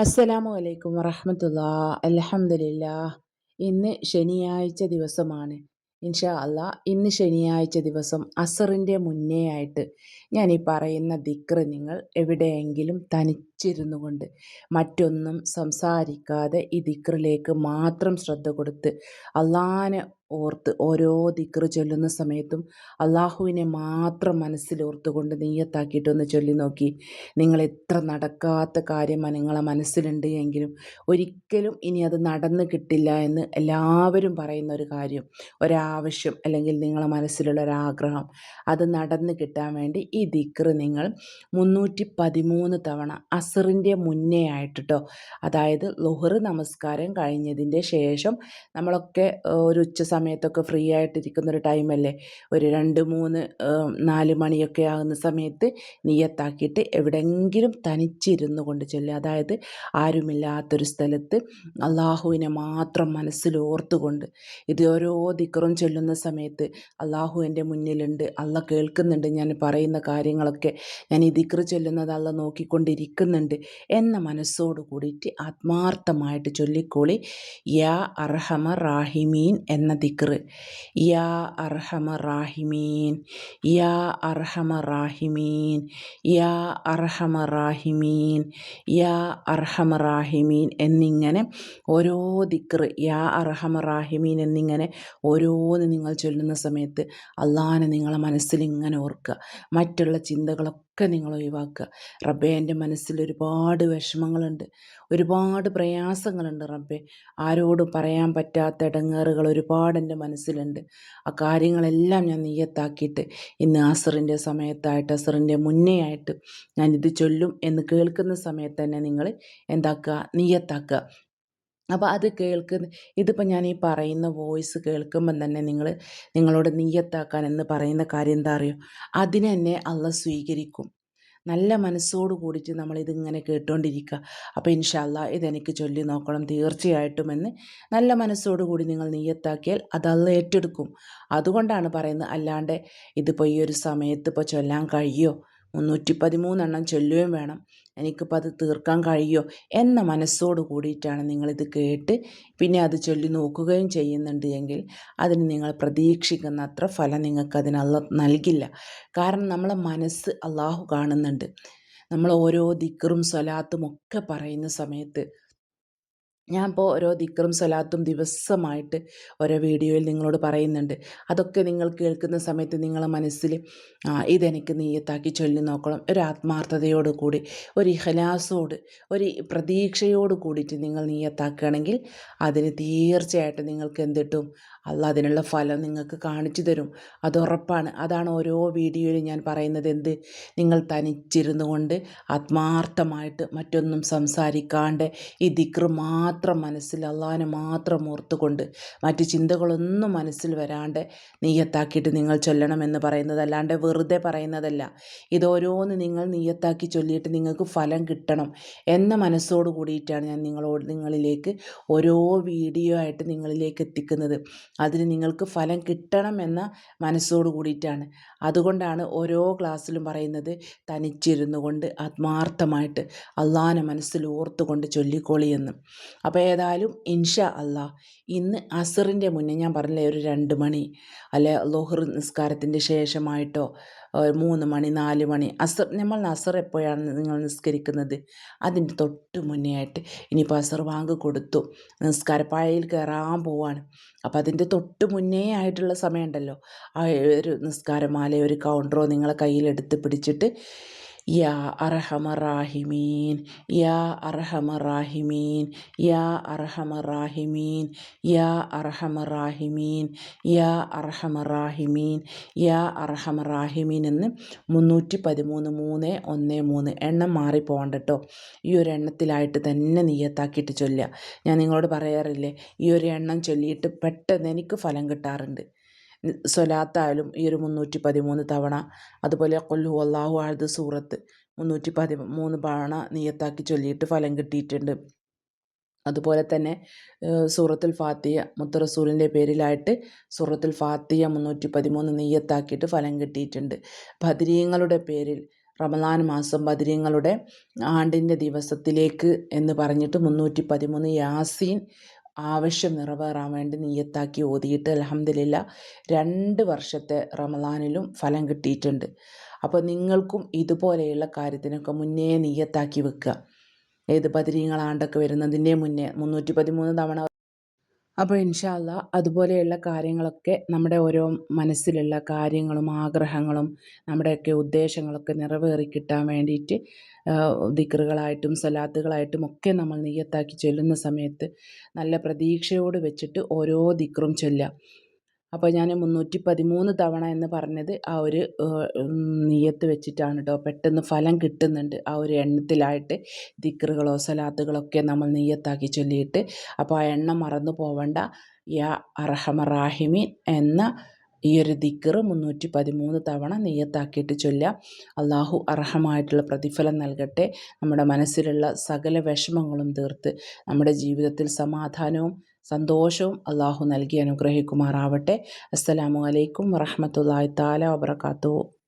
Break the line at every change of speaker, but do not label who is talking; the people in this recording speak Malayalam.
അസ്സലാമു അലൈക്കും വറഹമത്തുള്ള. അലഹമില്ല ഇന്ന് ശനിയാഴ്ച ദിവസമാണ്. ഇൻഷാ അല്ല ഇന്ന് ശനിയാഴ്ച ദിവസം അസറിന്റെ മുന്നേ ആയിട്ട് ഞാൻ ഈ പറയുന്ന ദിക്ര നിങ്ങൾ എവിടെയെങ്കിലും തനിച്ചിരുന്നു കൊണ്ട് മറ്റൊന്നും സംസാരിക്കാതെ ഈ ദിക്റിലേക്ക് മാത്രം ശ്രദ്ധ കൊടുത്ത് അള്ളാനെ ഓർത്ത് ഓരോ ദിക്റ് ചൊല്ലുന്ന സമയത്തും അള്ളാഹുവിനെ മാത്രം മനസ്സിൽ മനസ്സിലോർത്തുകൊണ്ട് നെയ്യത്താക്കിയിട്ടൊന്ന് ചൊല്ലി നോക്കി. നിങ്ങൾ എത്ര നടക്കാത്ത കാര്യം നിങ്ങളെ മനസ്സിലുണ്ട് എങ്കിലും ഒരിക്കലും ഇനി അത് നടന്നു കിട്ടില്ല എന്ന് എല്ലാവരും പറയുന്ന ഒരു കാര്യം ഒരാവശ്യം അല്ലെങ്കിൽ നിങ്ങളെ മനസ്സിലുള്ള ഒരാഗ്രഹം അത് നടന്നു കിട്ടാൻ വേണ്ടി ഈ ദിക്റ് നിങ്ങൾ മുന്നൂറ്റി പതിമൂന്ന് തവണ അസറിന്റെ മുന്നേ ആയിട്ടോ അതായത് ലുഹർ നമസ്കാരം കഴിഞ്ഞതിന്റെ ശേഷം നമ്മളൊക്കെ ഒരു ഉച്ച സമയത്തൊക്കെ ഫ്രീ ആയിട്ടിരിക്കുന്ന ഒരു ടൈമല്ലേ ഒരു രണ്ട് മൂന്ന് നാല് മണിയൊക്കെ ആകുന്ന സമയത്ത് നീയത്താക്കിയിട്ട് എവിടെയെങ്കിലും തനിച്ചിരുന്നു കൊണ്ട് ചൊല്ലുക അതായത് ആരുമില്ലാത്തൊരു സ്ഥലത്ത് അള്ളാഹുവിനെ മാത്രം മനസ്സിലോർത്തുകൊണ്ട് ഇത് ഓരോ ദിക്കറും ചൊല്ലുന്ന സമയത്ത് അള്ളാഹു എന്റെ മുന്നിലുണ്ട് അള്ള കേൾക്കുന്നുണ്ട് ഞാൻ പറയുന്ന കാര്യങ്ങളൊക്കെ ഞാൻ ഈ ദിക്റ് ചൊല്ലുന്നത് അള്ള നോക്കിക്കൊണ്ടിരിക്കുന്നുണ്ട് എന്ന മനസ്സോട് കൂടിയിട്ട് ആത്മാർത്ഥമായിട്ട് ചൊല്ലിക്കോളി. യാ അർഹമ റാഹിമീൻ എന്ന ദിക്റ്. യാ അർഹമ റാഹിമീൻ യാ അർഹമ റാഹിമീൻ യാ അർഹമ റാഹിമീൻ യാ അർഹമ റാഹിമീൻ എന്നിങ്ങനെ ഓരോ ദിക്റ് യാ അർഹമ റാഹിമീൻ എന്നിങ്ങനെ ഓരോന്ന് നിങ്ങൾ ചൊല്ലുന്ന സമയത്ത് അള്ളാഹാനെ നിങ്ങളെ മനസ്സിൽ ഇങ്ങനെ ഓർക്കുക. മറ്റുള്ള ചിന്തകളൊക്കെ ഒക്കെ നിങ്ങൾ ഒഴിവാക്കുക. റബ്ബെ എന്റെ മനസ്സിൽ ഒരുപാട് വിഷമങ്ങളുണ്ട്. ഒരുപാട് പ്രയാസങ്ങളുണ്ട് റബ്ബെ. ആരോടും പറയാൻ പറ്റാത്ത ഇടങ്ങേറുകൾ ഒരുപാട് എന്റെ മനസ്സിലുണ്ട്. ആ കാര്യങ്ങളെല്ലാം ഞാൻ നീയത്താക്കിയിട്ട് ഇന്ന് അസറിന്റെ സമയത്തായിട്ട് അസറിന്റെ മുന്നേ ആയിട്ട് ഞാനിത് ചൊല്ലും എന്ന് കേൾക്കുന്ന സമയത്ത് തന്നെ നിങ്ങൾ എന്താക്കുക? നീയത്താക്കുക അപ്പോൾ അത് കേൾക്കുന്ന ഇതിപ്പോൾ ഞാൻ ഈ പറയുന്ന വോയിസ് കേൾക്കുമ്പം തന്നെ നിങ്ങൾ നിങ്ങളോട് നീയത്താക്കാൻ എന്ന് പറയുന്ന കാര്യം എന്താ അറിയോ? അതിനെ തന്നെ അള്ള സ്വീകരിക്കും. നല്ല മനസ്സോട് കൂടിയിട്ട് നമ്മളിതിങ്ങനെ കേട്ടുകൊണ്ടിരിക്കുക അപ്പോൾ ഇൻഷാല്ല ഇതെനിക്ക് ചൊല്ലി നോക്കണം തീർച്ചയായിട്ടും എന്ന് നല്ല മനസ്സോട് കൂടി നിങ്ങൾ നീയത്താക്കിയാൽ അതല്ല ഏറ്റെടുക്കും. അതുകൊണ്ടാണ് പറയുന്നത് അല്ലാണ്ട് ഇതിപ്പോൾ ഈ ഒരു സമയത്ത് ഇപ്പോൾ ചൊല്ലാൻ കഴിയോ? മുന്നൂറ്റി പതിമൂന്നെണ്ണം ചൊല്ലുകയും വേണം. എനിക്കിപ്പോൾ അത് തീർക്കാൻ കഴിയുമോ എന്ന മനസ്സോട് കൂടിയിട്ടാണ് നിങ്ങളിത് കേട്ട് പിന്നെ അത് ചൊല്ലി നോക്കുകയും ചെയ്യുന്നുണ്ട് എങ്കിൽ അതിന് നിങ്ങൾ പ്രതീക്ഷിക്കുന്ന അത്ര ഫലം നിങ്ങൾക്ക് അതിനുള്ള നൽകില്ല. കാരണം നമ്മളെ മനസ്സ് അള്ളാഹു കാണുന്നുണ്ട്. നമ്മൾ ഓരോ ദിക്കറും സ്വലാത്തും ഒക്കെ പറയുന്ന സമയത്ത് ഞാൻ ഇപ്പോൾ ഓരോ ദിക്റും സ്വലാത്തും ദിവസമായിട്ട് ഓരോ വീഡിയോയിൽ നിങ്ങളോട് പറയുന്നുണ്ട്. അതൊക്കെ നിങ്ങൾ കേൾക്കുന്ന സമയത്ത് നിങ്ങളെ മനസ്സിൽ ഇതെനിക്ക് നീയത്താക്കി ചൊല്ലി നോക്കണം. ഒരു ആത്മാർത്ഥതയോട് കൂടി ഒരു ഇഹലാസോട് ഒരു പ്രതീക്ഷയോട് കൂടിയിട്ട് നിങ്ങൾ നീയത്താക്കുകയാണെങ്കിൽ അതിന് തീർച്ചയായിട്ടും നിങ്ങൾക്ക് എന്തിട്ടും അല്ല അതിനുള്ള ഫലം നിങ്ങൾക്ക് കാണിച്ചു തരും. അത് ഉറപ്പാണ്. അതാണ് ഓരോ വീഡിയോയിലും ഞാൻ പറയുന്നത്. എന്ത്? നിങ്ങൾ തനിച്ചിരുന്നു കൊണ്ട് ആത്മാർത്ഥമായിട്ട് മറ്റൊന്നും സംസാരിക്കാണ്ട് ഈ ദിക്ർ മാത്രം മനസ്സിൽ അള്ളാഹിനെ മാത്രം ഓർത്തുകൊണ്ട് മറ്റ് ചിന്തകളൊന്നും മനസ്സിൽ വരാണ്ട് നീയത്താക്കിയിട്ട് നിങ്ങൾ ചൊല്ലണമെന്ന് പറയുന്നത് അല്ലാണ്ട് വെറുതെ പറയുന്നതല്ല. ഇതോരോന്ന് നിങ്ങൾ നീയത്താക്കി ചൊല്ലിയിട്ട് നിങ്ങൾക്ക് ഫലം കിട്ടണം എന്ന മനസ്സോട് കൂടിയിട്ടാണ് ഞാൻ നിങ്ങളോട് നിങ്ങളിലേക്ക് ഓരോ വീഡിയോ ആയിട്ട് നിങ്ങളിലേക്ക് എത്തിക്കുന്നത്. അതിന് നിങ്ങൾക്ക് ഫലം കിട്ടണം എന്ന മനസ്സോട് കൂടിയിട്ടാണ്. അതുകൊണ്ടാണ് ഓരോ ക്ലാസ്സിലും പറയുന്നത് തനിച്ചിരുന്നു കൊണ്ട് ആത്മാർത്ഥമായിട്ട് അള്ളാഹാനെ മനസ്സിൽ ഓർത്തുകൊണ്ട് ചൊല്ലിക്കോളിയെന്ന് അപ്പോൾ ഏതായാലും ഇൻഷാ അള്ളാ ഇന്ന് അസറിന്റെ മുന്നേ ഞാൻ പറഞ്ഞില്ലേ ഒരു രണ്ട് മണി അല്ലെ ലോഹർ നിസ്കാരത്തിന്റെ ശേഷമായിട്ടോ മൂന്ന് മണി നാല് മണി അസർ നമ്മൾ അസർ എപ്പോഴാണ് നിങ്ങൾ നിസ്കരിക്കുന്നത്? അതിന്റെ തൊട്ട് മുന്നേ ആയിട്ട് ഇനിയിപ്പോൾ അസർ വാങ്ങി കൊടുത്തു നിസ്കാരപ്പായയിൽ കയറാൻ പോവാണ്. അപ്പോൾ അതിന്റെ തൊട്ട് മുന്നേ ആയിട്ടുള്ള സമയമുണ്ടല്ലോ ആ ഒരു നിസ്കാരമാല ഒരു കൗണ്ടറോ നിങ്ങളെ കയ്യിലെടുത്ത് പിടിച്ചിട്ട് യാ അർഹമറാഹിമീൻ യാ അർഹമറാഹിമീൻ യാ അർഹമറാഹിമീൻ യാ അർഹമറാഹിമീൻ യാ അർഹമറാഹിമീൻ യാ അർഹമറാഹിമീൻ എന്ന് മുന്നൂറ്റി പതിമൂന്ന് മൂന്ന് ഒന്ന് മൂന്ന് എണ്ണം മാറി പോകണ്ട കേട്ടോ. ഈ ഒരു എണ്ണത്തിലായിട്ട് തന്നെ നീയത്താക്കിയിട്ട് ചൊല്ലുക. ഞാൻ നിങ്ങളോട് പറയാറില്ലേ ഈ ഒരു എണ്ണം ചൊല്ലിയിട്ട് പെട്ടെന്ന് എനിക്ക് ഫലം കിട്ടാറുണ്ട്. സ്വലാത്തായാലും ഈ ഒരു മുന്നൂറ്റി പതിമൂന്ന് തവണ. അതുപോലെ കൊല്ലു അള്ളാഹു ആഴ്ത് സൂറത്ത് മുന്നൂറ്റി പതി മൂന്ന് തവണ നീയത്താക്കി ചൊല്ലിയിട്ട് ഫലം കിട്ടിയിട്ടുണ്ട്. അതുപോലെ തന്നെ സൂറത്തുൽ ഫാത്തിയ മുത്തറസൂലിന്റെ പേരിലായിട്ട് സൂറത്തുൽ ഫാത്തിയ മുന്നൂറ്റി പതിമൂന്ന് നെയ്യത്താക്കിയിട്ട് ഫലം കിട്ടിയിട്ടുണ്ട്. ബദരീങ്ങളുടെ പേരിൽ റമദാൻ മാസം ബദരീങ്ങളുടെ ആണ്ടിന്റെ ദിവസത്തിലേക്ക് എന്ന് പറഞ്ഞിട്ട് മുന്നൂറ്റി പതിമൂന്ന് യാസീൻ ആവശ്യം നിറവേറാൻ വേണ്ടി നീയത്താക്കി ഓതിയിട്ട് അലഹമില്ല രണ്ട് വർഷത്തെ റമദാനിലും ഫലം കിട്ടിയിട്ടുണ്ട്. അപ്പോൾ നിങ്ങൾക്കും ഇതുപോലെയുള്ള കാര്യത്തിനൊക്കെ മുന്നേ നീയത്താക്കി വെക്കുക. ഏത് പതിരീങ്ങളാണ്ടൊക്കെ വരുന്നതിന്റെ മുന്നേ മുന്നൂറ്റി പതിമൂന്ന് തവണ അപ്പോൾ ഇൻഷാല്ല അതുപോലെയുള്ള കാര്യങ്ങളൊക്കെ നമ്മുടെ ഓരോ മനസ്സിലുള്ള കാര്യങ്ങളും ആഗ്രഹങ്ങളും നമ്മുടെയൊക്കെ ഉദ്ദേശങ്ങളൊക്കെ നിറവേറി കിട്ടാൻ വേണ്ടിയിട്ട് ദിക്റുകളായിട്ടും സലാത്തുകളായിട്ടും ഒക്കെ നമ്മൾ നെയ്യത്താക്കി ചൊല്ലുന്ന സമയത്ത് നല്ല പ്രതീക്ഷയോട് വെച്ചിട്ട് ഓരോ ദിക്റും ചൊല്ലാം അപ്പോൾ ഞാൻ മുന്നൂറ്റി പതിമൂന്ന് തവണ എന്ന് പറഞ്ഞത് ആ ഒരു നീയത്ത് വെച്ചിട്ടാണ് കേട്ടോ പെട്ടെന്ന് ഫലം കിട്ടുന്നുണ്ട്. ആ ഒരു എണ്ണത്തിലായിട്ട് ദിക്റുകളോ സലാത്തുകളൊക്കെ നമ്മൾ നീയത്താക്കി ചൊല്ലിയിട്ട്. അപ്പോൾ ആ എണ്ണം മറന്നു പോവണ്ട. യാ അർഹമറാഹിമീൻ എന്ന ഈ ഒരു ദിക്കർ മുന്നൂറ്റി പതിമൂന്ന് തവണ നെയ്യത്താക്കിയിട്ട് ചൊല്ലുക. അള്ളാഹു അർഹമായിട്ടുള്ള പ്രതിഫലം നൽകട്ടെ. നമ്മുടെ മനസ്സിലുള്ള സകല വിഷമങ്ങളും തീർത്ത് നമ്മുടെ ജീവിതത്തിൽ സമാധാനവും സന്തോഷവും അള്ളാഹു നൽകി അനുഗ്രഹിക്കുമാറാവട്ടെ. അസ്സലാമു അലൈക്കും വറഹമത്തല്ലാ താല വബർക്കാത്തു